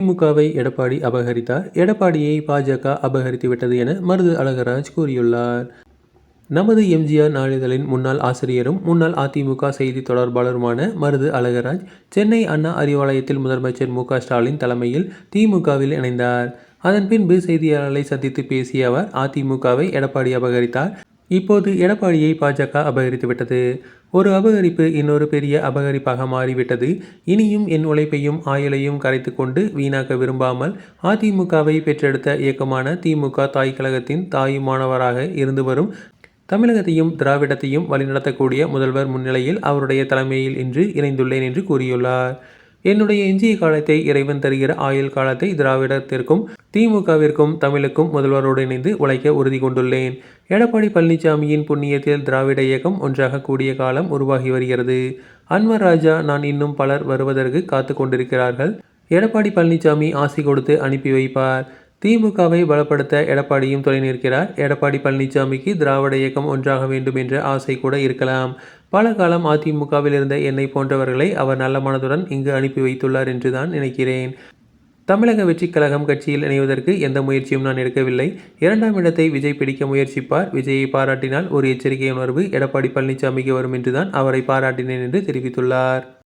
திமுகவை எடப்பாடி அபகரித்தார். எடப்பாடியை பாஜக அபகரித்து விட்டது என மருது அழகராஜ் கூறியுள்ளார். நமது எம்ஜிஆர் நாளிதழின் முன்னாள் ஆசிரியரும் முன்னாள் அதிமுக செய்தி தொடர்பாளருமான மருது அழகராஜ் சென்னை அண்ணா அறிவாலயத்தில் முதலமைச்சர் மு ஸ்டாலின் தலைமையில் திமுகவில் இணைந்தார். அதன் பின்பு செய்தியாளர்களை சந்தித்து பேசிய அவர் அதிமுகவை எடப்பாடி அபகரித்தார். இப்போது எடப்பாடியை பாஜக அபகரித்து விட்டது. ஒரு அபகரிப்பு இன்னொரு பெரிய அபகரிப்பாக மாறிவிட்டது. இனியும் என் உழைப்பையும் ஆயுளையும் கரைத்து கொண்டு வீணாக்க விரும்பாமல் அதிமுகவை பெற்றெடுத்த இயக்கமான திமுக தாய் கழகத்தின் தாயுமானவராக இருந்து வரும் தமிழகத்தையும் திராவிடத்தையும் வழிநடத்தக்கூடிய முதல்வர் முன்னிலையில் அவருடைய தலைமையில் இன்று இணைந்துள்ளேன் என்று கூறியுள்ளார். என்னுடைய எஞ்சிய காலத்தை இறைவன் தருகிற ஆயுள் காலத்தை திராவிடத்திற்கும் திமுகவிற்கும் தமிழுக்கும் முதல்வரோடு இணைந்து உழைக்க உறுதி கொண்டுள்ளேன். எடப்பாடி பழனிசாமியின் புண்ணியத்தில் திராவிட இயக்கம் ஒன்றாக கூடிய காலம் உருவாகி வருகிறது. அன்வர் ராஜா நான் இன்னும் பலர் வருவதற்கு காத்து கொண்டிருக்கிறார்கள். எடப்பாடி பழனிசாமி ஆசி கொடுத்து அனுப்பி வைப்பார். திமுகவை பலப்படுத்த எடப்பாடியும் துணை நிற்கிறார் எடப்பாடி பழனிசாமிக்கு திராவிட இயக்கம் ஒன்றாக வேண்டும் என்ற ஆசை கூட இருக்கலாம். பல காலம் அதிமுகவில் இருந்த என்னை போன்றவர்களை அவர் நல்ல மனதுடன் இங்கு அனுப்பி வைத்துள்ளார் என்று தான் நினைக்கிறேன். தமிழக வெற்றிக் கழகம் கட்சியில் இணைவதற்கு எந்த முயற்சியும் நான் எடுக்கவில்லை. இரண்டாம் இடத்தை விஜய் பிடிக்க முயற்சிப்பார். விஜயை பாராட்டினால் ஒரு எச்சரிக்கை உணர்வு எடப்பாடி பழனிசாமிக்கு வரும் என்றுதான் அவரை பாராட்டினேன் என்று தெரிவித்துள்ளார்.